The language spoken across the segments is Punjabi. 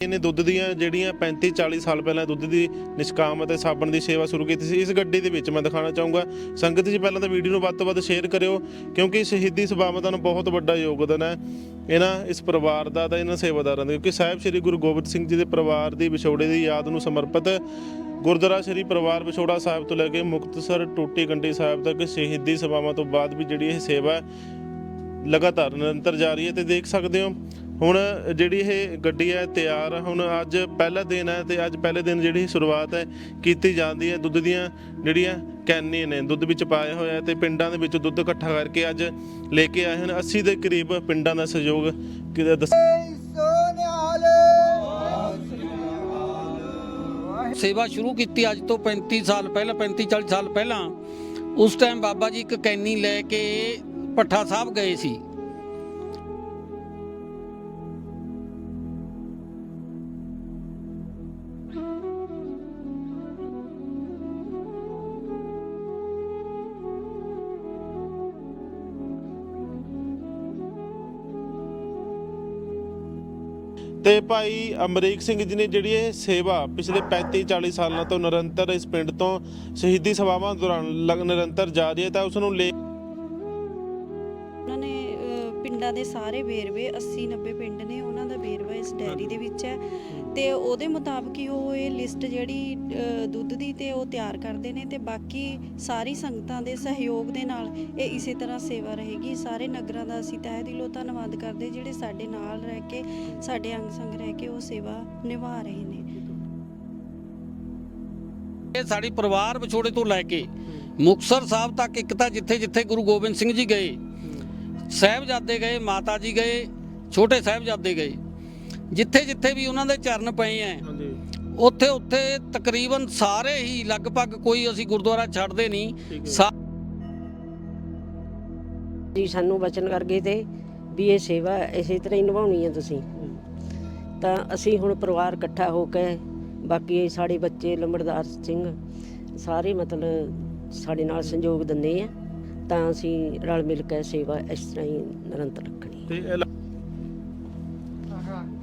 ਇਹਨੇ ਦੁੱਧ ਦੀਆਂ ਜਿਹੜੀਆਂ 35 40 ਸਾਲ ਪਹਿਲਾਂ ਦੁੱਧ ਦੀ ਨਿਸ਼ਕਾਮ ਅਤੇ ਸਾਬਣ ਦੀ ਸੇਵਾ ਸ਼ੁਰੂ ਕੀਤੀ ਸੀ, ਇਸ ਗੱਡੀ ਦੇ ਵਿੱਚ ਮੈਂ ਦਿਖਾਉਣਾ ਚਾਹੂੰਗਾ। ਸੰਗਤ ਜੀ, ਪਹਿਲਾਂ ਤਾਂ ਵੀਡੀਓ ਨੂੰ ਵੱਧ ਤੋਂ ਵੱਧ ਸ਼ੇਅਰ ਕਰਿਓ, ਕਿਉਂਕਿ ਸ਼ਹੀਦੀ ਸਭਾਵਾਂ ਦਾ ਬਹੁਤ ਵੱਡਾ ਯੋਗਦਾਨ ਹੈ। ਇਹਨਾਂ, ਇਸ ਪਰਿਵਾਰ ਦਾ ਤਾਂ ਇਹਨਾਂ ਸੇਵਾਦਾਰਾਂ ਦਾ, ਕਿਉਂਕਿ ਸਾਹਿਬ ਸ੍ਰੀ ਗੁਰੂ ਗੋਬਿੰਦ ਸਿੰਘ ਜੀ ਦੇ ਪਰਿਵਾਰ ਦੀ ਵਿਛੋੜੇ ਦੀ ਯਾਦ ਨੂੰ ਸਮਰਪਿਤ ਗੁਰਦੁਆਰਾ ਸ੍ਰੀ ਪਰਿਵਾਰ ਵਿਛੋੜਾ ਸਾਹਿਬ ਤੋਂ ਲੈ ਕੇ ਮੁਕਤਸਰ ਟੋਟੀ ਗੰਡੀ ਸਾਹਿਬ ਤੱਕ ਸ਼ਹੀਦੀ ਸਭਾਵਾਂ ਤੋਂ ਬਾਅਦ ਵੀ ਜਿਹੜੀ ਇਹ ਸੇਵਾ ਲਗਾਤਾਰ ਨਿਰੰਤਰ ਜਾਰੀ ਹੈ, ਤੇ ਦੇਖ ਸਕਦੇ ਹੋ ਹੁਣ ਜਿਹੜੀ ਇਹ ਗੱਡੀ ਹੈ ਤਿਆਰ, ਹੁਣ ਅੱਜ ਪਹਿਲਾ ਦਿਨ ਹੈ ਤੇ ਅੱਜ ਪਹਿਲੇ ਦਿਨ ਜਿਹੜੀ ਸ਼ੁਰੂਆਤ ਹੈ, ਕੀਤੀ ਜਾਂਦੀ ਹੈ ਦੁੱਧ ਦੀਆਂ ਜਿਹੜੀਆਂ ਕੈਨੀਆਂ ਨੇ, ਦੁੱਧ ਵਿੱਚ ਪਾਇਆ ਹੋਇਆ ਹੈ ਤੇ ਪਿੰਡਾਂ ਦੇ ਵਿੱਚ ਦੁੱਧ ਇਕੱਠਾ ਕਰਕੇ ਅੱਜ ਲੈ ਕੇ ਆਏ ਹਨ। 80 ਦੇ ਕਰੀਬ ਪਿੰਡਾਂ ਦਾ ਸਹਿਯੋਗ ਕਿਤੇ ਦੱਸ ਸੇਵਾ ਸ਼ੁਰੂ ਕੀਤੀ ਅੱਜ ਤੋਂ 35 ਸਾਲ ਪਹਿਲਾਂ 35 40 ਸਾਲ ਪਹਿਲਾਂ। ਉਸ ਟਾਈਮ ਬਾਬਾ ਜੀ ਇੱਕ ਕੈਨੀ ਲੈ ਕੇ ਪੱਠਾ ਸਾਹਿਬ ਗਏ ਸੀ। ਤੇ ਭਾਈ ਅਮਰੀਕ ਸਿੰਘ ਜੀ ਨੇ ਜਿਹੜੀ ਇਹ ਸੇਵਾ ਪਿਛਲੇ 35 40 ਸਾਲਾਂ ਤੋਂ ਨਿਰੰਤਰ ਇਸ ਪਿੰਡ ਤੋਂ ਸ਼ਹੀਦੀ ਸਭਾਵਾਂ ਦੌਰਾਨ ਲਗ- ਨਿਰੰਤਰ ਜਾਰੀ ਹੈ ਤਾਂ ਉਸ ਨੂੰ ਲੈ ਉਹਨਾਂ ਨੇ ਅ, ਪਿੰਡਾਂ ਦੇ ਸਾਰੇ ਵੇਰਵੇ 80 90 ਪਿੰਡ ਨੇ ਇਸ ਡਾਇਰੀ ਦੇ ਵਿੱਚ ਹੈ। ਤੇ ਉਹਦੇ ਮੁਤਾਬਕ ਹੀ ਉਹ ਇਹ ਲਿਸਟ ਜਿਹੜੀ ਅ, ਦੁੱਧ ਦੀ ਤੇ ਉਹ ਤਿਆਰ ਕਰਦੇ ਨੇ ਤੇ ਬਾਕੀ ਸਾਰੀ ਸੰਗਤਾਂ ਦੇ ਸਹਿਯੋਗ ਦੇ ਨਾਲ ਇਹ ਇਸੇ ਤਰ੍ਹਾਂ ਸੇਵਾ ਰਹੇਗੀ। ਸਾਰੇ ਨਗਰਾਂ ਦਾ ਅਸੀਂ ਤਹਿ ਦਿਲੋਂ ਧੰਨਵਾਦ ਕਰਦੇ ਜਿਹੜੇ ਸਾਡੇ ਨਾਲ ਰਹਿ ਕੇ ਸਾਡੇ ਅੰਗ ਸੰਗ ਰਹਿ ਕੇ ਉਹ ਸੇਵਾ ਨਿਭਾ ਰਹੇ ਨੇ। ਇਹ ਸਾਡੀ ਪਰਿਵਾਰ ਵਿਛੋੜੇ ਤੋਂ ਲੈ ਕੇ ਮੁਕਤਸਰ ਸਾਹਿਬ ਤੱਕ ਇੱਕ ਤਾਂ ਜਿੱਥੇ ਜਿੱਥੇ ਗੁਰੂ ਗੋਬਿੰਦ ਸਿੰਘ ਜੀ ਗਏ ਸਾਹਿਬਜ਼ਾਦੇ ਗਏ ਮਾਤਾ ਜੀ ਗਏ ਛੋਟੇ ਸਾਹਿਬਜ਼ਾਦੇ ਗਏ ਜਿੱਥੇ ਜਿੱਥੇ ਵੀ ਉਹਨਾਂ ਦੇ ਚਰਨ ਪਏ ਐ ਹਾਂਜੀ। ਉੱਥੇ ਉੱਥੇ ਤਕਰੀਬਨ ਸਾਰੇ ਹੀ ਲਗਭਗ ਕੋਈ ਅਸੀਂ ਗੁਰਦੁਆਰਾ ਛੱਡਦੇ ਨਹੀਂ। ਸਾ- ਜੀ ਸਾਨੂੰ ਬਚਨ ਕਰ ਗਏ ਤੇ ਵੀ ਇਹ ਸੇਵਾ ਇਸੇ ਤਰ੍ਹਾਂ ਹੀ ਨਿਭਾਉਣੀ ਹੈ ਤੁਸੀਂ। ਤਾਂ ਅਸੀਂ ਹੁਣ ਪਰਿਵਾਰ ਇਕੱਠਾ ਹੋ ਕੇ ਬਾਕੀ ਇਹ ਸਾਡੇ ਬੱਚੇ ਲੰਬੜਦਾਰ ਸਿੰਘ ਸਾਰੇ ਮਤਲਬ ਸਾਡੇ ਨਾਲ ਸੰਯੋਗ ਦਿੰਦੇ ਆ। ਤਾਂ ਅਸੀਂ ਰਲ ਮਿਲ ਕੇ ਸੇਵਾ ਇਸ ਤਰ੍ਹਾਂ ਹੀ ਨਿਰੰਤਰ ਰੱਖਣੀ ਹੈ ਤੇ ਇਹ ਲ-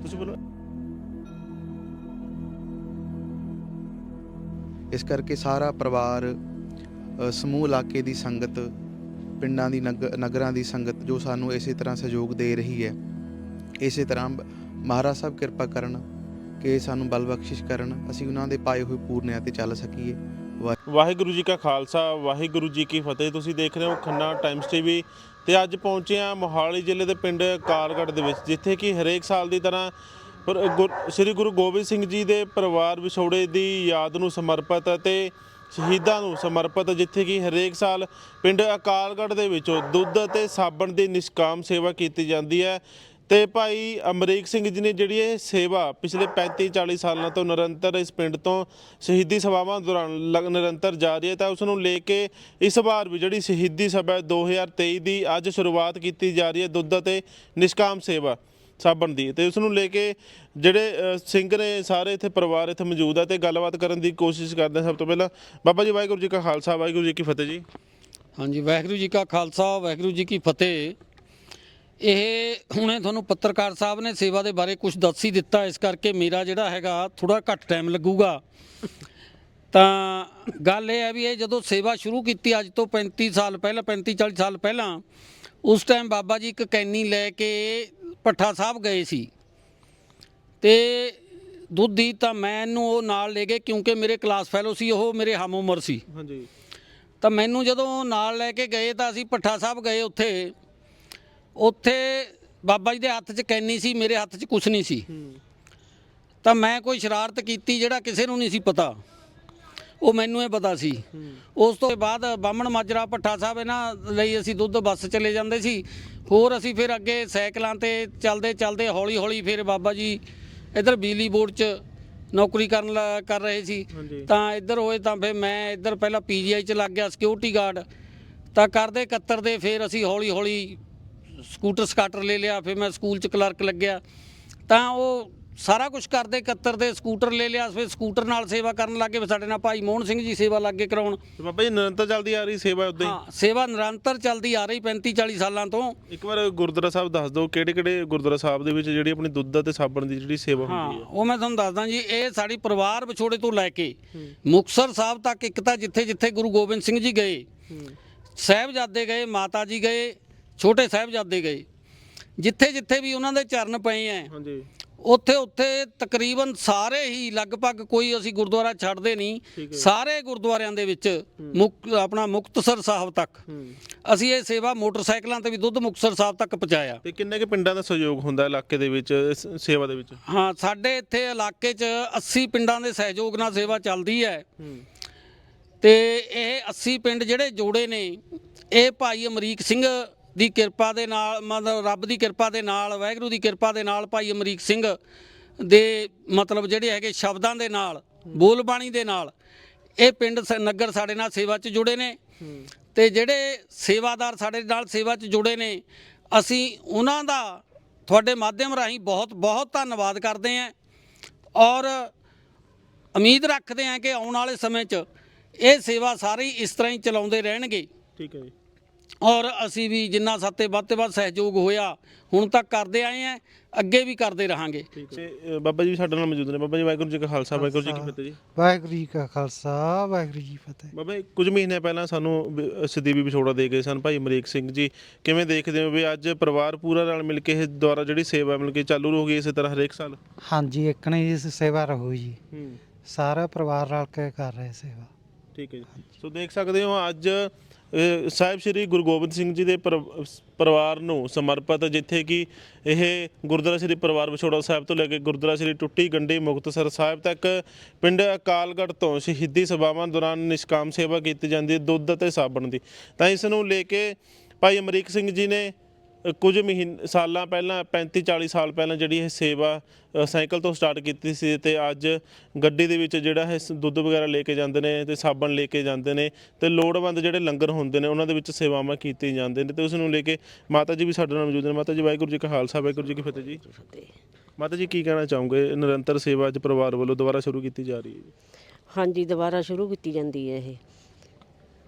ਤੁਸੀਂ ਬੋਲੋ ਇਸ ਕਰਕੇ ਸਾਰਾ ਪਰਿਵਾਰ ਸਮੂਹ ਇਲਾਕੇ ਦੀ ਸੰਗਤ ਪਿੰਡਾਂ ਦੀ ਨਗ- ਨਗਰਾਂ ਦੀ ਸੰਗਤ ਜੋ ਸਾਨੂੰ ਇਸੇ ਤਰ੍ਹਾਂ ਸਹਿਯੋਗ ਦੇ ਰਹੀ ਹੈ ਇਸੇ ਤਰ੍ਹਾਂ ਮਹਾਰਾਜ ਸਾਹਿਬ ਕਿਰਪਾ ਕਰਨ ਕਿ ਸਾਨੂੰ ਬਲ ਬਖਸ਼ਿਸ਼ ਕਰਨ ਅਸੀਂ ਉਹਨਾਂ ਦੇ ਪਾਏ ਹੋਏ ਪੂਰਨਿਆਂ ਤੇ ਚੱਲ ਸਕੀਏ। ਵਾਹਿਗੁਰੂ ਜੀ ਕਾ ਖਾਲਸਾ ਵਾਹਿਗੁਰੂ ਜੀ ਕੀ ਫਤਿਹ। ਤੁਸੀਂ ਦੇਖ ਰਹੇ ਹੋ ਖੰਨਾ ਟਾਈਮਸ ਟੀਵੀ। ਤੇ ਅੱਜ ਪਹੁੰਚੇ ਆ ਮੋਹਾਲੀ ਜ਼ਿਲ੍ਹੇ ਦੇ ਪਿੰਡ ਕਾਲਗੜ੍ਹ ਦੇ ਵਿੱਚ, ਜਿੱਥੇ ਕਿ ਹਰੇਕ ਸਾਲ ਦੀ ਤਰ੍ਹਾਂ ਪਰ ਗੁਰ- ਸ੍ਰੀ ਗੁਰੂ ਗੋਬਿੰਦ ਸਿੰਘ ਜੀ ਦੇ ਪਰਿਵਾਰ ਵਿਛੋੜੇ ਦੀ ਯਾਦ ਨੂੰ ਸਮਰਪਿਤ ਅਤੇ ਸ਼ਹੀਦਾਂ ਨੂੰ ਸਮਰਪਿਤ, ਜਿੱਥੇ ਕਿ ਹਰੇਕ ਸਾਲ ਪਿੰਡ ਅਕਾਲਗੜ੍ਹ ਦੇ ਵਿੱਚੋਂ ਦੁੱਧ ਅਤੇ ਸਾਬਣ ਦੀ ਨਿਸ਼ਕਾਮ ਸੇਵਾ ਕੀਤੀ ਜਾਂਦੀ ਹੈ। ਤੇ ਭਾਈ ਅਮਰੀਕ ਸਿੰਘ ਜੀ ਨੇ ਜਿਹੜੀ ਇਹ ਸੇਵਾ ਪਿਛਲੇ 35 40 ਸਾਲਾਂ ਤੋਂ ਨਿਰੰਤਰ ਇਸ ਪਿੰਡ ਤੋਂ ਸ਼ਹੀਦੀ ਸਭਾਵਾਂ ਦੌਰਾਨ ਲਗ- ਨਿਰੰਤਰ ਜਾਰੀ ਹੈ ਤਾਂ ਉਸ ਨੂੰ ਲੈ ਕੇ ਇਸ ਵਾਰ ਵੀ ਜਿਹੜੀ ਸ਼ਹੀਦੀ ਸਭਾ ਹੈ 2023 ਦੀ ਅੱਜ ਸ਼ੁਰੂਆਤ ਕੀਤੀ ਜਾ ਰਹੀ ਹੈ ਦੁੱਧ ਅਤੇ ਨਿਸ਼ਕਾਮ ਸੇਵਾ ਸਾਬਣ ਦੀ ਤੇ ਉਸ ਨੂੰ ਲੈ ਕੇ ਜਿਹੜੇ ਸਿੰਘ ਨੇ ਸਾਰੇ ਇੱਥੇ ਪਰਿਵਾਰ ਇੱਥੇ ਮੌਜੂਦ ਹੈ ਤੇ ਗੱਲਬਾਤ ਕਰਨ ਦੀ ਕੋਸ਼ਿਸ਼ ਕਰਦੇ ਸਭ ਤੋਂ ਪਹਿਲਾਂ। ਬਾਬਾ ਜੀ ਵਾਹਿਗੁਰੂ ਜੀ ਕਾ ਖਾਲਸਾ, ਵਾਹਿਗੁਰੂ ਜੀ ਕੀ ਫਤਿਹ ਜੀ। ਹਾਂਜੀ, ਵਾਹਿਗੁਰੂ ਜੀ ਕਾ ਖਾਲਸਾ, ਵਾਹਿਗੁਰੂ ਜੀ ਕੀ ਫਤਿਹ। ਇਹ ਹੁਣੇ ਤੁਹਾਨੂੰ ਪੱਤਰਕਾਰ ਸਾਹਿਬ ਨੇ ਸੇਵਾ ਦੇ ਬਾਰੇ ਕੁਝ ਦੱਸ ਹੀ ਦਿੱਤਾ ਇਸ ਕਰਕੇ ਮੇਰਾ ਜਿਹੜਾ ਹੈਗਾ ਥੋੜਾ ਘੱਟ ਟਾਈਮ ਲੱਗੂਗਾ। ਤਾਂ ਗੱਲ ਇਹ ਹੈ ਵੀ ਇਹ ਜਦੋਂ ਸੇਵਾ ਸ਼ੁਰੂ ਕੀਤੀ ਅੱਜ ਤੋਂ 35 ਸਾਲ ਪਹਿਲਾਂ 35 40 ਸਾਲ ਪਹਿਲਾਂ ਉਸ ਟਾਈਮ ਬਾਬਾ ਜੀ ਇੱਕ ਕੈਨੀ ਲੈ ਕੇ ਪੱਠਾ ਸਾਹਿਬ ਗਏ ਸੀ। ਤੇ ਦੁੱਧ ਦੀ ਤਾਂ ਮੈਨੂੰ ਉਹ ਨਾਲ ਲੈ ਗਏ ਕਿਉਂਕਿ ਮੇਰੇ ਕਲਾਸ ਫੈਲੋ ਸੀ ਉਹ ਮੇਰੇ ਹਮ ਉਮਰ ਸੀ। ਹਾਂਜੀ। ਤਾਂ ਮੈਨੂੰ ਜਦੋਂ ਨਾਲ ਲੈ ਕੇ ਗਏ ਤਾਂ ਅਸੀਂ ਪੱਠਾ ਸਾਹਿਬ ਗਏ ਉੱਥੇ। ਉੱਥੇ ਬਾਬਾ ਜੀ ਦੇ ਹੱਥ 'ਚ ਕੈਨੀ ਸੀ ਮੇਰੇ ਹੱਥ 'ਚ ਕੁਝ ਨਹੀਂ ਸੀ। ਤਾਂ ਮੈਂ ਕੋਈ ਸ਼ਰਾਰਤ ਕੀਤੀ ਜਿਹੜਾ ਕਿਸੇ ਨੂੰ ਨਹੀਂ ਸੀ ਪਤਾ। ਉਹ ਮੈਨੂੰ ਇਹ ਪਤਾ ਸੀ। ਉਸ ਤੋਂ ਬਾਅਦ ਬਾਹਮਣ ਮਾਜਰਾ ਪੱਠਾ ਸਾਹਿਬ ਇਹਨਾਂ ਲਈ ਅਸੀਂ ਦੁੱਧ ਬੱਸ ਚਲੇ ਜਾਂਦੇ ਸੀ। ਹੋਰ ਅਸੀਂ ਫਿਰ ਅੱਗੇ ਸਾਈਕਲਾਂ ਤੇ ਚੱਲਦੇ ਚੱਲਦੇ ਹੌਲੀ ਹੌਲੀ ਫਿਰ ਬਾਬਾ ਜੀ ਇਧਰ ਬਿਜਲੀ ਬੋਰਡ 'ਚ ਨੌਕਰੀ ਕਰਨ ਕਰ ਰਹੇ ਸੀ। ਤਾਂ ਇੱਧਰ ਹੋਏ ਤਾਂ ਫਿਰ ਮੈਂ ਇੱਧਰ ਪਹਿਲਾਂ ਪੀਜੀਆਈ 'ਚ ਲੱਗ ਗਿਆ ਸਿਕਿਉਰਿਟੀ ਗਾਰਡ ਤਾਂ ਕਰਦੇ ਕੱਤਰਦੇ ਫਿਰ ਅਸੀਂ ਹੌਲੀ ਹੌਲੀ ਸਕੂਟਰ ਸਕਾਟਰ ਲੈ ਲਿਆ ਫਿਰ ਮੈਂ ਸਕੂਲ 'ਚ ਕਲਰਕ ਲੱਗਿਆ। ਤਾਂ ਉਹ ਸਾਰਾ ਕੁਝ ਕਰਦੇ 71 ਦੇ ਸਕੂਟਰ ਲੈ ਲਿਆ ਫਿਰ ਸਕੂਟਰ ਨਾਲ ਸੇਵਾ ਕਰਨ ਲੱਗੇ ਫਿਰ ਸਾਡੇ ਨਾਲ ਭਾਈ ਮੋਹਨ ਸਿੰਘ ਜੀ ਸੇਵਾ ਲੱਗੇ ਕਰਾਉਣ। ਤੇ ਬਾਬਾ ਜੀ ਨਿਰੰਤਰ ਚੱਲਦੀ ਆ ਰਹੀ ਸੇਵਾ ਉਦਾਂ ਹੀ? ਹਾਂ ਸੇਵਾ ਨਿਰੰਤਰ ਚੱਲਦੀ ਆ ਰਹੀ 35 40 ਸਾਲਾਂ ਤੋਂ। ਇੱਕ ਵਾਰ ਗੁਰਦੁਆਰਾ ਸਾਹਿਬ ਦੱਸ ਦਿਓ ਕਿਹੜੇ ਕਿਹੜੇ ਗੁਰਦੁਆਰਾ ਸਾਹਿਬ ਦੇ ਵਿੱਚ ਜਿਹੜੀ ਆਪਣੀ ਦੁੱਧ ਤੇ ਸਾਬਣ ਦੀ ਜਿਹੜੀ ਸੇਵਾ ਹਾਂ ਹੁੰਦੀ ਹੈ ਉਹ ਮੈਂ ਤੁਹਾਨੂੰ ਦੱਸਦਾ ਜੀ ਇਹ ਸਾਡੀ ਪਰਿਵਾਰ ਵਿਛੋੜੇ ਤੋਂ ਲੈ ਕੇ ਮੁਕਤਸਰ ਸਾਹਿਬ ਤੱਕ ਇੱਕ ਤਾਂ ਜਿੱਥੇ ਜਿੱਥੇ ਗੁਰੂ ਗੋਬਿੰਦ ਸਿੰਘ ਜੀ ਗਏ ਸਾਹਿਬਜ਼ਾਦੇ ਗਏ ਮਾਤਾ ਜੀ ਗਏ ਛੋਟੇ ਸਾਹਿਬਜ਼ਾਦੇ ਗਏ। ਜਿੱਥੇ ਜਿੱਥੇ ਵੀ ਉਹਨਾਂ ਦੇ ਚਰਨ ਪਏ ਐ ਹਾਂਜੀ। ਉੱਥੇ ਉੱਥੇ ਤਕਰੀਬਨ ਸਾਰੇ ਹੀ ਲਗਭਗ ਕੋਈ ਅਸੀਂ ਗੁਰਦੁਆਰਾ ਛੱਡਦੇ ਨਹੀਂ ਸਾਰੇ ਗੁਰਦੁਆਰਿਆਂ ਦੇ ਵਿੱਚ ਮੁਕ ਆਪਣਾ ਮੁਕਤਸਰ ਸਾਹਿਬ ਤੱਕ। ਅਸੀਂ ਇਹ ਸੇਵਾ ਮੋਟਰਸਾਈਕਲਾਂ ਤੇ ਵੀ ਦੁੱਧ ਮੁਕਤਸਰ ਸਾਹਿਬ ਤੱਕ ਪਹੁੰਚਾਇਆ। ਤੇ ਕਿੰਨੇ ਕੁ ਪਿੰਡਾਂ ਦਾ ਸਹਿਯੋਗ ਹੁੰਦਾ ਇਲਾਕੇ ਦੇ ਵਿੱਚ ਇਸ ਸੇਵਾ ਦੇ ਵਿੱਚ? ਹਾਂ ਸਾਡੇ ਇੱਥੇ ਇਲਾਕੇ 'ਚ 80 ਪਿੰਡਾਂ ਦੇ ਸਹਿਯੋਗ ਨਾਲ ਸੇਵਾ ਚੱਲਦੀ ਹੈ। ਤੇ ਇਹ 80 ਪਿੰਡ ਜਿਹੜੇ ਜੋੜੇ ਨੇ ਇਹ ਭਾਈ ਅਮਰੀਕ ਸਿੰਘ ਦੀ ਕਿਰਪਾ ਦੇ ਨਾਲ, ਮਤਲਬ ਰੱਬ ਦੀ ਕਿਰਪਾ ਦੇ ਨਾਲ, ਵਾਹਿਗੁਰੂ ਦੀ ਕਿਰਪਾ ਦੇ ਨਾਲ ਭਾਈ ਅਮਰੀਕ ਸਿੰਘ ਦੇ ਮਤਲਬ ਜਿਹੜੇ ਹੈਗੇ ਸ਼ਬਦਾਂ ਦੇ ਨਾਲ, ਬੋਲ ਬਾਣੀ ਦੇ ਨਾਲ, ਇਹ ਪਿੰਡ ਸ- ਨਗਰ ਸਾਡੇ ਨਾਲ ਸੇਵਾ 'ਚ ਜੁੜੇ ਨੇ। ਤੇ ਜਿਹੜੇ ਸੇਵਾਦਾਰ ਸਾਡੇ ਨਾਲ ਸੇਵਾ 'ਚ ਜੁੜੇ ਨੇ, ਅਸੀਂ ਉਹਨਾਂ ਦਾ ਤੁਹਾਡੇ ਮਾਧਿਅਮ ਰਾਹੀਂ ਬਹੁਤ ਬਹੁਤ ਧੰਨਵਾਦ ਕਰਦੇ ਹਾਂ। ਔਰ ਉਮੀਦ ਰੱਖਦੇ ਹਾਂ ਕਿ ਆਉਣ ਵਾਲੇ ਸਮੇਂ 'ਚ ਇਹ ਸੇਵਾ ਸਾਰੀ ਇਸ ਤਰ੍ਹਾਂ ਹੀ ਚਲਾਉਂਦੇ ਰਹਿਣਗੇ। ਠੀਕ ਹੈ ਜੀ। ਔਰ ਅਸੀਂ ਵੀ ਜਿੰਨਾ ਸਾਤੇ ਵੱਧ ਤੋਂ ਵੱਧ ਸਹਿਯੋਗ ਹੋਇਆ ਹੁਣ ਤੱਕ ਕਰਦੇ ਆਏ ਆ ਅੱਗੇ ਵੀ ਕਰਦੇ ਰਹਾਂਗੇ। ਤੇ, ਬਾਬਾ ਜੀ ਵੀ ਸਾਡੇ ਨਾਲ ਮੌਜੂਦ ਨੇ। ਬਾਬਾ ਜੀ ਵਾਹਿਗੁਰੂ ਜੀ ਕਾ ਖਾਲਸਾ ਵਾਹਿਗੁਰੂ ਜੀ ਕੀ ਫਤਿਹ ਜੀ। ਵਾਹਿਗੁਰੂ ਜੀ ਕਾ ਖਾਲਸਾ ਵਾਹਿਗੁਰੂ ਜੀ ਕੀ ਫਤਿਹ। ਬਾਬਾ ਜੀ, ਕੁਝ ਮਹੀਨੇ ਪਹਿਲਾਂ ਸਾਨੂੰ ਵੀ- ਸਦੀਵੀ ਵਿਛੋੜਾ ਦੇ ਗਏ ਸਨ। ਭਾਈ ਅਮਰੀਕ ਸਿੰਘ ਜੀ ਕਿਵੇਂ ਦੇਖਦੇ ਹੋ ਵੀ ਅੱਜ ਪਰਿਵਾਰ ਪੂਰਾ ਨਾਲ ਮਿਲ ਕੇ ਇਹ ਦੁਆਰਾ ਜਿਹੜੀ ਸੇਵਾ ਮਿਲ ਕੇ ਚਾਲੂ ਹੋ ਗਈ ਇਸੇ ਤਰ੍ਹਾਂ ਹਰੇਕ ਸਾਲ? ਹਾਂਜੀ ਇੱਕਣੀ ਇਸ ਸੇਵਾ ਰਹੋ। ਜੀ ਸਾਰਾ ਪਰਿਵਾਰ ਰਲ ਕੇ ਕਰ ਰਹੇ ਸੇਵਾ। ਠੀਕ ਹੈ ਜੀ। ਸੋ ਦੇਖ ਸਕਦੇ ਹੋ ਅੱਜ ਸਾਹਿਬ ਸ੍ਰੀ ਗੁਰੂ ਗੋਬਿੰਦ ਸਿੰਘ ਜੀ ਦੇ ਪਰ- ਪਰਿਵਾਰ ਨੂੰ ਸਮਰਪਿਤ ਜਿੱਥੇ ਕਿ ਇਹ ਗੁਰਦੁਆਰਾ ਸ੍ਰੀ ਪਰਿਵਾਰ ਵਿਛੋੜਾ ਸਾਹਿਬ ਤੋਂ ਲੈ ਕੇ ਗੁਰਦੁਆਰਾ ਸ੍ਰੀ ਟੁੱਟੀ ਗੰਢੀ ਮੁਕਤਸਰ ਸਾਹਿਬ ਤੱਕ, ਪਿੰਡ ਅਕਾਲਗੜ੍ਹ ਤੋਂ ਸ਼ਹੀਦੀ ਸਭਾਵਾਂ ਦੌਰਾਨ ਨਿਸ਼ਕਾਮ ਸੇਵਾ ਕੀਤੀ ਜਾਂਦੀ ਹੈ ਦੁੱਧ ਅਤੇ ਸਾਬਣ ਦੀ। ਤਾਂ ਇਸ ਨੂੰ ਲੈ ਕੇ ਭਾਈ ਅਮਰੀਕ ਸਿੰਘ ਜੀ ਨੇ ਕੁਝ ਮਹੀਨ, ਸਾਲਾਂ ਪਹਿਲਾਂ 35 40 ਸਾਲ ਪਹਿਲਾਂ ਜਿਹੜੀ ਇਹ ਸੇਵਾ ਸਾਈਕਲ ਤੋਂ ਸਟਾਰਟ ਕੀਤੀ ਸੀ ਤੇ ਅੱਜ ਗੱਡੀ ਦੇ ਵਿੱਚ ਜਿਹੜਾ ਹੈ ਦੁੱਧ ਵਗੈਰਾ ਲੈ ਕੇ ਜਾਂਦੇ ਨੇ ਤੇ ਸਾਬਣ ਲੈ ਕੇ ਜਾਂਦੇ ਨੇ ਤੇ ਲੋੜਵੰਦ ਜਿਹੜੇ ਲੰਗਰ ਹੁੰਦੇ ਨੇ, ਉਹਨਾਂ ਦੇ ਵਿੱਚ ਸੇਵਾਵਾਂ ਕੀਤੀਆਂ ਜਾਂਦੇ ਨੇ ਤੇ ਉਸ ਨੂੰ ਲੈ ਕੇ ਮਾਤਾ ਜੀ ਵੀ ਸਾਡੇ ਨਾਲ ਮੌਜੂਦ ਨੇ। ਮਾਤਾ ਜੀ, ਵਾਹਿਗੁਰੂ ਜੀ ਕਾ ਖਾਲਸਾ, ਵਾਹਿਗੁਰੂ ਜੀ ਕੀ ਫਤਿਹ ਜੀ। ਮਾਤਾ ਜੀ, ਕੀ ਕਹਿਣਾ ਚਾਹੋਗੇ? ਨਿਰੰਤਰ ਸੇਵਾ ਅੱਜ ਪਰਿਵਾਰ ਵੱਲੋਂ ਦੁਬਾਰਾ ਸ਼ੁਰੂ ਕੀਤੀ ਜਾ ਰਹੀ ਹੈ ਹਾਂਜੀ, ਦੁਬਾਰਾ ਸ਼ੁਰੂ ਕੀਤੀ ਜਾਂਦੀ ਹੈ ਇਹ।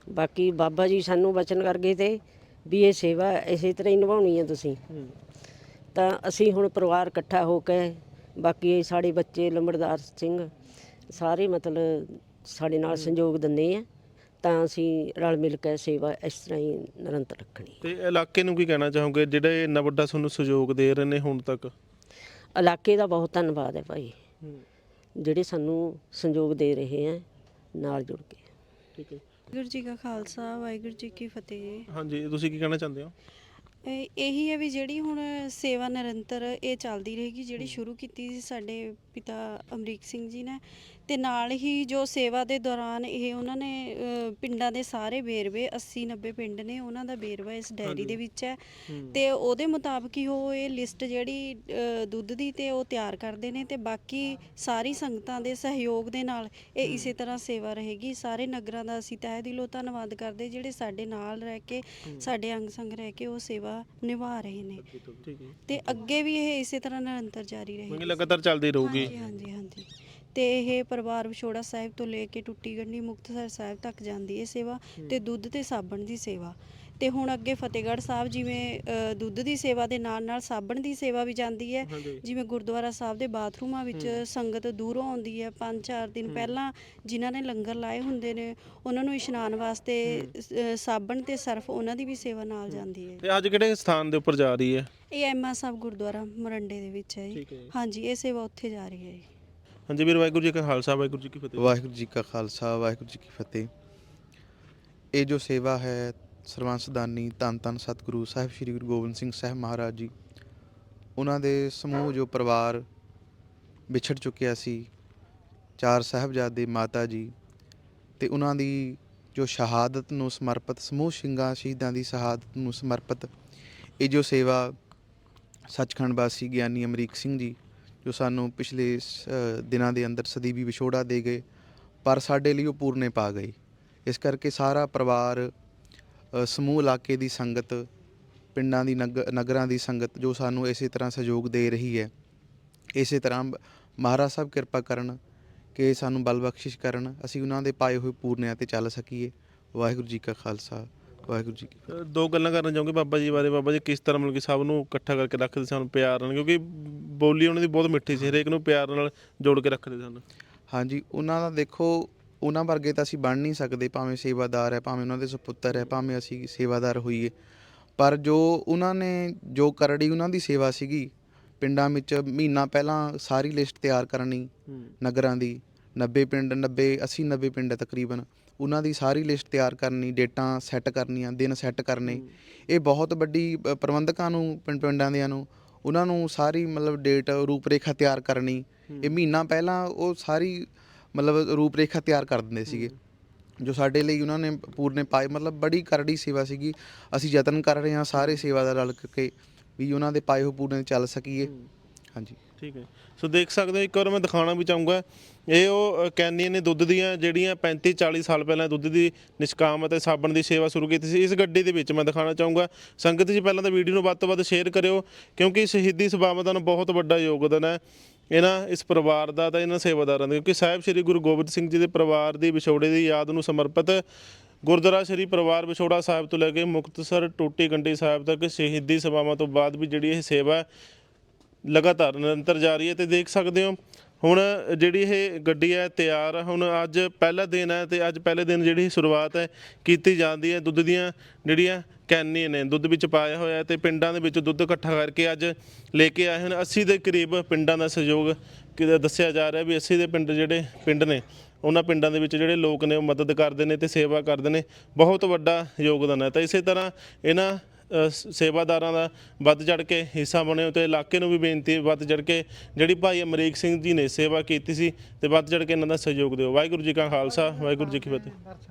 ਬਾਕੀ ਬਾਬਾ ਜੀ ਸਾਨੂੰ ਬਚਨ ਕਰ ਗਏ ਤੇ ਵੀ ਇਹ ਸੇਵਾ ਇਸੇ ਤਰ੍ਹਾਂ ਹੀ ਨਿਭਾਉਣੀ ਹੈ ਤੁਸੀਂ। ਤਾਂ ਅਸੀਂ ਹੁਣ ਪਰਿਵਾਰ ਇਕੱਠਾ ਹੋ ਕੇ ਬਾਕੀ ਸਾਡੇ ਬੱਚੇ ਲੰਬੜਦਾਰ ਸਿੰਘ ਸਾਰੇ ਮਤਲਬ ਸਾਡੇ ਨਾਲ ਸੰਯੋਗ ਦਿੰਦੇ ਆ। ਤਾਂ ਅਸੀਂ ਰਲ ਮਿਲ ਕੇ ਸੇਵਾ ਇਸ ਤਰ੍ਹਾਂ ਹੀ ਨਿਰੰਤਰ ਰੱਖਣੀ ਤੇ ਇਲਾਕੇ ਨੂੰ ਕੀ ਕਹਿਣਾ ਚਾਹੋਗੇ? ਜਿਹੜੇ ਇੰਨਾ ਵੱਡਾ ਤੁਹਾਨੂੰ ਸਹਿਯੋਗ ਦੇ ਰਹੇ ਨੇ ਹੁਣ ਤੱਕ? ਇਲਾਕੇ ਦਾ ਬਹੁਤ ਧੰਨਵਾਦ ਹੈ ਭਾਈ। ਜਿਹੜੇ ਸਾਨੂੰ ਸੰਯੋਗ ਦੇ ਰਹੇ ਆ ਨਾਲ ਜੁੜ ਕੇ। ਠੀਕ ਹੈ। ਵਾਹਿਗੁਰੂ ਜੀ ਕਾ ਖਾਲਸਾ ਵਾਹਿਗੁਰੂ ਜੀ ਕੀ ਫਤਿਹ। ਹਾਂਜੀ ਤੁਸੀਂ ਕੀ ਕਹਿਣਾ ਚਾਹੁੰਦੇ ਹੋ? ਇਹ- ਇਹੀ ਹੈ ਵੀ ਜਿਹੜੀ ਹੁਣ ਸੇਵਾ ਨਿਰੰਤਰ ਇਹ ਚੱਲਦੀ ਰਹੇਗੀ ਜਿਹੜੀ ਸ਼ੁਰੂ ਕੀਤੀ ਸੀ ਸਾਡੇ ਪਿਤਾ ਅਮਰੀਕ ਸਿੰਘ ਜੀ ਨੇ ਤੇ ਨਾਲ ਹੀ ਜੋ ਸੇਵਾ ਦੇ ਦੌਰਾਨ ਇਹ ਉਹਨਾਂ ਨੇ ਅ, ਪਿੰਡਾਂ ਦੇ ਸਾਰੇ ਵੇਰਵੇ 80 90 ਪਿੰਡ ਨੇ ਉਹਨਾਂ ਦਾ ਵੇਰਵਾ ਇਸ ਡਾਇਰੀ ਦੇ ਵਿੱਚ ਹੈ। ਤੇ ਉਹਦੇ ਮੁਤਾਬਕ ਹੀ ਉਹ ਇਹ ਲਿਸਟ ਜਿਹੜੀ ਅ, ਦੁੱਧ ਦੀ ਤੇ ਉਹ ਤਿਆਰ ਕਰਦੇ ਨੇ ਤੇ ਬਾਕੀ ਸਾਰੀ ਸੰਗਤਾਂ ਦੇ ਸਹਿਯੋਗ ਦੇ ਨਾਲ ਇਹ ਇਸੇ ਤਰ੍ਹਾਂ ਸੇਵਾ ਰਹੇਗੀ। ਸਾਰੇ ਨਗਰਾਂ ਦਾ ਅਸੀਂ ਤਹਿ ਦਿਲੋਂ ਧੰਨਵਾਦ ਕਰਦੇ ਜਿਹੜੇ ਸਾਡੇ ਨਾਲ ਰਹਿ ਕੇ ਸਾਡੇ ਅੰਗ ਸੰਗ ਰਹਿ ਕੇ ਉਹ ਸੇਵਾ ਨਿਭਾ ਰਹੇ ਨੇ। ਠੀਕ ਹੈ ਤੇ ਅੱਗੇ ਵੀ ਇਹ ਇਸੇ ਤਰ੍ਹਾਂ ਨਿਰੰਤਰ ਜਾਰੀ ਰਹੇਗੀ। ਲਗਾਤਾਰ ਚੱਲਦੀ ਰਹੂਗੀ। ਹਾਂਜੀ ਹਾਂਜੀ ਹਾਂਜੀ। ਤੇ ਇਹ ਪਰਿਵਾਰ ਵਿਛੋੜਾ ਸਾਹਿਬ ਤੋਂ ਲੈ ਕੇ ਟੁੱਟੀ ਗੰਢੀ ਮੁਕਤਸਰ ਸਾਹਿਬ ਤੱਕ ਜਾਂਦੀ ਹੈ ਸੇਵਾ ਤੇ ਦੁੱਧ ਤੇ ਸਾਬਣ ਦੀ ਸੇਵਾ। ਤੇ ਹੁਣ ਅੱਗੇ ਫਤਿਹਗੜ੍ਹ ਸਾਹਿਬ ਜਿਵੇਂ ਅ, ਦੁੱਧ ਦੀ ਸੇਵਾ ਦੇ ਨਾਲ ਨਾਲ ਸਾਬਣ ਦੀ ਸੇਵਾ ਵੀ ਜਾਂਦੀ ਹੈ। ਹਾਂਜੀ। ਜਿਵੇਂ ਗੁਰਦੁਆਰਾ ਸਾਹਿਬ ਦੇ ਬਾਥਰੂਮਾਂ ਵਿੱਚ ਸੰਗਤ ਦੂਰੋਂ ਆਉਂਦੀ ਹੈ 5-4 ਦਿਨ ਪਹਿਲਾਂ ਜਿਨ੍ਹਾਂ ਨੇ ਲੰਗਰ ਲਾਏ ਹੁੰਦੇ ਨੇ ਉਹਨਾਂ ਨੂੰ ਇਸ਼ਨਾਨ ਵਾਸਤੇ ਅ, ਸਾਬਣ ਤੇ ਸਰਫ ਉਹਨਾਂ ਦੀ ਵੀ ਸੇਵਾ ਨਾਲ ਜਾਂਦੀ ਹੈ। ਤੇ ਅੱਜ ਕਿਹੜੇ ਸਥਾਨ ਦੇ ਉੱਪਰ ਜਾ ਰਹੀ ਹੈ? ਇਹ ਐਮਾ ਸਾਹਿਬ ਗੁਰਦੁਆਰਾ ਮਰੰਡੇ ਦੇ ਵਿੱਚ ਹੈ ਜੀ। ਠੀਕ ਹੈ ਜੀ। ਹਾਂਜੀ ਇਹ ਸੇਵਾ ਉੱਥੇ ਜਾ ਰਹੀ ਹੈ ਜੀ। ਹਾਂਜੀ ਵੀਰ ਵਾਹਿਗੁਰੂ ਜੀ ਕਾ ਖਾਲਸਾ ਵਾਹਿਗੁਰੂ ਜੀ ਕੀ ਫਤਿਹ। ਵਾਹਿਗੁਰੂ ਜੀ ਕਾ ਖਾਲਸਾ ਵਾਹਿਗੁਰੂ ਜੀ ਕੀ ਫਤਿਹ। ਇਹ ਜੋ ਸੇਵਾ ਹੈ ਸਰਵੰਸ ਦਾਨੀ, ਧੰਨ ਧੰਨ ਸਤਿਗੁਰੂ, ਸਾਹਿਬ ਸ੍ਰੀ ਗੁਰੂ ਗੋਬਿੰਦ ਸਿੰਘ ਸਾਹਿਬ ਮਹਾਰਾਜ ਜੀ। ਉਹਨਾਂ ਦੇ ਸਮੂਹ ਜੋ ਪਰਿਵਾਰ ਵਿਛੜ ਚੁੱਕਿਆ ਸੀ, ਚਾਰ ਸਾਹਿਬਜ਼ਾਦੇ ਮਾਤਾ ਜੀ ਤੇ ਉਹਨਾਂ ਦੀ ਜੋ ਸ਼ਹਾਦਤ ਨੂੰ ਸਮਰਪਿਤ, ਸਮੂਹ ਸਿੰਘਾਂ ਸ਼ਹੀਦਾਂ ਦੀ ਸ਼ਹਾਦਤ ਨੂੰ ਸਮਰਪਿਤ, ਇਹ ਜੋ ਸੇਵਾ ਸੱਚਖੰਡ ਵਾਸੀ ਗਿਆਨੀ ਅਮਰੀਕ ਸਿੰਘ ਜੀ, ਜੋ ਸਾਨੂੰ ਪਿਛਲੇ ਸ- ਦਿਨਾਂ ਦੇ ਅੰਦਰ ਸਦੀਵੀ ਵਿਛੋੜਾ ਦੇ ਗਏ, ਪਰ ਸਾਡੇ ਲਈ ਉਹ ਪੂਰਨੇ ਪਾ ਗਏ। ਇਸ ਕਰਕੇ ਸਾਰਾ ਪਰਿਵਾਰ ਸਮੂਹ ਇਲਾਕੇ ਦੀ ਸੰਗਤ ਪਿੰਡਾਂ ਦੀ ਨਗ- ਨਗਰਾਂ ਦੀ ਸੰਗਤ ਜੋ ਸਾਨੂੰ ਇਸੇ ਤਰ੍ਹਾਂ ਸਹਿਯੋਗ ਦੇ ਰਹੀ ਹੈ। ਇਸੇ ਤਰ੍ਹਾਂ ਮਹਾਰਾਜ ਸਾਹਿਬ ਕਿਰਪਾ ਕਰਨ ਕਿ ਸਾਨੂੰ ਬਲ ਬਖਸ਼ਿਸ਼ ਕਰਨ ਅਸੀਂ ਉਹਨਾਂ ਦੇ ਪਾਏ ਹੋਏ ਪੂਰਨਿਆਂ ਤੇ ਚੱਲ ਸਕੀਏ। ਵਾਹਿਗੁਰੂ ਜੀ ਕਾ ਖਾਲਸਾ ਵਾਹਿਗੁਰੂ ਜੀ ਕੀ ਦੋ ਗੱਲਾਂ ਕਰਨਾ ਚਾਹੂੰਗੇ ਬਾਬਾ ਜੀ ਬਾਰੇ। ਬਾਬਾ ਜੀ ਕਿਸ ਤਰ੍ਹਾਂ ਮਤਲਬ ਕਿ ਸਭ ਨੂੰ ਇਕੱਠਾ ਕਰਕੇ ਰੱਖਦੇ ਸਨ ਪਿਆਰ ਨਾਲ? ਕਿਉਂਕਿ ਬੋਲੀ ਉਹਨਾਂ ਦੀ ਬਹੁਤ ਮਿੱਠੀ ਸੀ ਹਰੇਕ ਨੂੰ ਪਿਆਰ ਨਾਲ ਜੋੜ ਕੇ ਰੱਖਦੇ ਸਨ। ਹਾਂਜੀ ਉਹਨਾਂ ਦਾ ਦੇਖੋ ਉਹਨਾਂ ਵਰਗੇ ਤਾਂ ਅਸੀਂ ਬਣ ਨਹੀਂ ਸਕਦੇ ਭਾਵੇਂ ਸੇਵਾਦਾਰ ਹੈ ਭਾਵੇਂ ਉਹਨਾਂ ਦੇ ਸੁਪੁੱਤਰ ਹੈ ਭਾਵੇਂ ਅਸੀਂ ਸੇਵਾਦਾਰ ਹੋਈਏ। ਪਰ ਜੋ ਉਹਨਾਂ ਨੇ ਜੋ ਕਰੜੀ ਉਹਨਾਂ ਦੀ ਸੇਵਾ ਸੀਗੀ ਪਿੰਡਾਂ ਵਿੱਚ ਮਹੀਨਾ ਪਹਿਲਾਂ ਸਾਰੀ ਲਿਸਟ ਤਿਆਰ ਕਰਨੀ ਨਗਰਾਂ ਦੀ 90 ਪਿੰਡ 90 80 90 ਪਿੰਡ ਤਕਰੀਬਨ ਉਹਨਾਂ ਦੀ ਸਾਰੀ ਲਿਸਟ ਤਿਆਰ ਕਰਨੀ ਡੇਟਾਂ ਸੈੱਟ ਕਰਨੀਆਂ ਦਿਨ ਸੈੱਟ ਕਰਨੇ। ਇਹ ਬਹੁਤ ਵੱਡੀ ਪ੍ਰਬੰਧਕਾਂ ਨੂੰ ਪਿੰਡ ਪਿੰਡਾਂ ਦਿਆਂ ਨੂੰ ਉਹਨਾਂ ਨੂੰ ਸਾਰੀ ਮਤਲਬ ਡੇਟ ਰੂਪਰੇਖਾ ਤਿਆਰ ਕਰਨੀ। ਇਹ ਮਹੀਨਾ ਪਹਿਲਾਂ ਉਹ ਸਾਰੀ ਮਤਲਬ ਰੂਪਰੇਖਾ ਤਿਆਰ ਕਰ ਦਿੰਦੇ ਸੀਗੇ। ਜੋ ਸਾਡੇ ਲਈ ਉਹਨਾਂ ਨੇ ਪੂਰਨੇ ਪਾਏ ਮਤਲਬ ਬੜੀ ਕਰੜੀ ਸੇਵਾ ਸੀਗੀ। ਅਸੀਂ ਯਤਨ ਕਰ ਰਹੇ ਹਾਂ ਸਾਰੇ ਸੇਵਾ ਦਾ ਰਲ ਕੇ ਵੀ ਉਹਨਾਂ ਦੇ ਪਾਏ ਹੋ ਪੂਰਨੇ ਚੱਲ ਸਕੀਏ। ਹਾਂਜੀ। ਠੀਕ ਹੈ। ਸੋ ਦੇਖ ਸਕਦੇ ਹੋ ਇੱਕ ਵਾਰ ਮੈਂ ਦਿਖਾਉਣਾ ਵੀ ਚਾਹੂੰਗਾ। ਇਹ ਉਹ ਅ, ਕੈਨੀਆਂ ਨੇ ਦੁੱਧ ਦੀਆਂ ਜਿਹੜੀਆਂ 35 40 ਸਾਲ ਪਹਿਲਾਂ ਦੁੱਧ ਦੀ ਨਿਸ਼ਕਾਮ ਅਤੇ ਸਾਬਣ ਦੀ ਸੇਵਾ ਸ਼ੁਰੂ ਕੀਤੀ ਸੀ ਇਸ ਗੱਡੀ ਦੇ ਵਿੱਚ ਮੈਂ ਦਿਖਾਉਣਾ ਚਾਹੂੰਗਾ। ਸੰਗਤ ਜੀ ਪਹਿਲਾਂ ਤਾਂ ਵੀਡੀਓ ਨੂੰ ਵੱਧ ਤੋਂ ਵੱਧ ਸ਼ੇਅਰ ਕਰਿਓ ਕਿਉਂਕਿ ਸ਼ਹੀਦੀ ਸਭਾਵਾਂ ਦਾ ਬਹੁਤ ਵੱਡਾ ਯੋਗਦਾਨ ਹੈ। ਇਹਨਾਂ ਇਸ ਪਰਿਵਾਰ ਦਾ ਤਾਂ ਇਹਨਾਂ ਸੇਵਾਦਾਰਾਂ ਦਾ, ਕਿਉਂਕਿ ਸਾਹਿਬ ਸ੍ਰੀ ਗੁਰੂ ਗੋਬਿੰਦ ਸਿੰਘ ਜੀ ਦੇ ਪਰਿਵਾਰ ਦੀ ਵਿਛੋੜੇ ਦੀ ਯਾਦ ਨੂੰ ਸਮਰਪਿਤ ਗੁਰਦੁਆਰਾ ਸ੍ਰੀ ਪਰਿਵਾਰ ਵਿਛੋੜਾ ਸਾਹਿਬ ਤੋਂ ਲੈ ਕੇ ਮੁਕਤਸਰ, ਟੋਟੀ ਗੰਡੀ ਸਾਹਿਬ ਤੱਕ ਸ਼ਹੀਦੀ ਸਭਾਵਾਂ ਤੋਂ ਬਾਅਦ ਵੀ ਜਿਹੜੀ ਇਹ ਸੇਵਾ ਲਗਾਤਾਰ ਨਿਰੰਤਰ ਜਾਰੀ ਹੈ ਤੇ ਦੇਖ ਸਕਦੇ ਹੋ। ਹੁਣ ਜਿਹੜੀ ਇਹ ਗੱਡੀ ਹੈ ਤਿਆਰ, ਹੁਣ ਅੱਜ ਪਹਿਲਾ ਦਿਨ ਹੈ ਤੇ ਅੱਜ ਪਹਿਲੇ ਦਿਨ ਜਿਹੜੀ ਸ਼ੁਰੂਆਤ ਹੈ, ਕੀਤੀ ਜਾਂਦੀ ਹੈ ਦੁੱਧ ਦੀਆਂ ਜਿਹੜੀਆਂ ਕੈਨੀ ਨੇ ਦੁੱਧ ਵਿੱਚ ਪਾਇਆ ਹੋਇਆ ਹੈ ਤੇ ਪਿੰਡਾਂ ਦੇ ਵਿੱਚ ਦੁੱਧ ਇਕੱਠਾ ਕਰਕੇ ਅੱਜ ਲੈ ਕੇ ਆਏ ਹਨ। 80 ਦੇ ਕਰੀਬ ਪਿੰਡਾਂ ਦਾ ਸਹਿਯੋਗ ਕਿਤੇ ਦੱਸਿਆ ਜਾ ਰਿਹਾ ਵੀ 80 ਦੇ ਪਿੰਡ ਜਿਹੜੇ ਪਿੰਡ ਨੇ, ਉਹਨਾਂ ਪਿੰਡਾਂ ਦੇ ਵਿੱਚ ਜਿਹੜੇ ਲੋਕ ਨੇ ਉਹ ਮਦਦ ਕਰਦੇ ਨੇ ਤੇ ਸੇਵਾ ਕਰਦੇ ਨੇ। ਬਹੁਤ ਵੱਡਾ ਯੋਗਦਾਨ ਹੈ। ਤਾਂ ਇਸੇ ਤਰ੍ਹਾਂ ਇਹਨਾਂ ਸੇਵਾਦਾਰਾਂ ਦਾ ਵੱਧ ਚੜ ਕੇ ਹਿੱਸਾ ਬਣਿਓ ਤੇ ਇਲਾਕੇ ਨੂੰ ਵੀ ਬੇਨਤੀ ਵੱਧ ਚੜ ਕੇ ਜਿਹੜੀ ਭਾਈ ਅਮਰੀਕ ਸਿੰਘ ਜੀ ਨੇ ਸੇਵਾ ਕੀਤੀ ਸੀ ਤੇ ਵੱਧ ਚੜ ਕੇ ਇਹਨਾਂ ਦਾ ਸਹਿਯੋਗ ਦਿਓ। ਵਾਹਿਗੁਰੂ ਜੀ ਕਾ ਖਾਲਸਾ, ਵਾਹਿਗੁਰੂ ਜੀ ਕੀ ਫਤਿਹ।